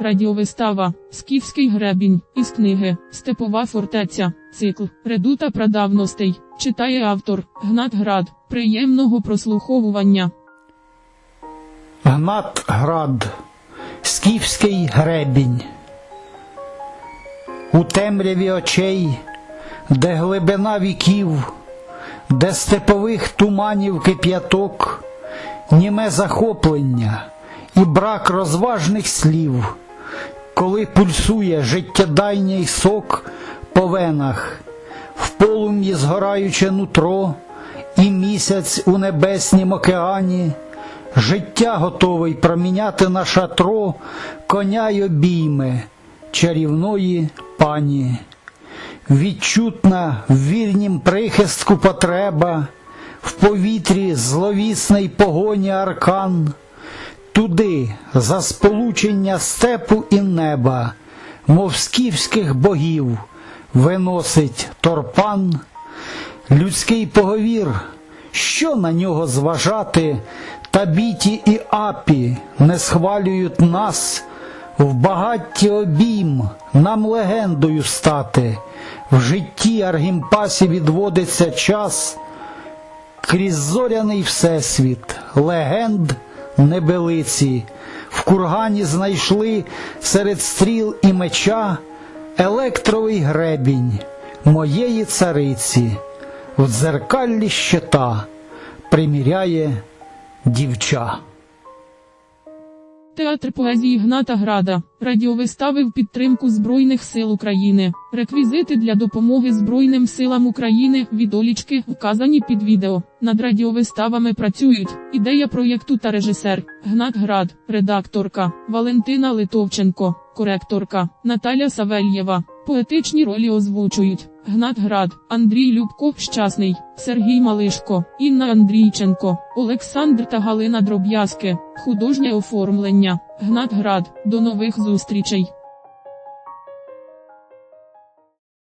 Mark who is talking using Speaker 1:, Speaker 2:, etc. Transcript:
Speaker 1: Радіовистава Скіфський гребінь із книги Степова фортеця. Цикл Редута прадавностей. Читає автор Гнат Град. Приємного прослуховування.
Speaker 2: Гнат Град, Скіфський гребінь. У темряві очей, де глибина віків, де степових туманів кип'яток, німе захоплення і брак розважних слів, коли пульсує життєдайній сок по венах, в полум'ї згораюче нутро, і місяць у небеснім океані. Життя готовий проміняти на шатро коня й обійми чарівної пані. Відчутна в вірнім прихистку потреба, в повітрі зловісний погоні аркан, туди за сполучення степу і неба, мов скіфських богів, виносить торпан, людський поговір, що на нього зважати, та біті і апі не схвалюють нас, в багатті обійм нам легендою стати, в житті Аргімпасі відводиться час, крізь зоряний всесвіт, легенд небелиці, в кургані знайшли серед стріл і меча електровий гребінь моєї цариці, в дзеркаллі щита приміряє дівча.
Speaker 1: Театр поезії Гната Града. Радіовистави в підтримку Збройних сил України. Реквізити для допомоги Збройним силам України відолічки вказані під відео. Над радіовиставами працюють ідея проєкту та режисер Гнат Град, редакторка Валентина Литовченко, коректорка Наталя Савельєва. Поетичні ролі озвучують Гнат Град, Андрій Любко, Щасний, Сергій Малишко, Інна Андрійченко, Олександр та Галина Дроб'язки. Художнє оформлення. Гнат Град. До нових зустрічей.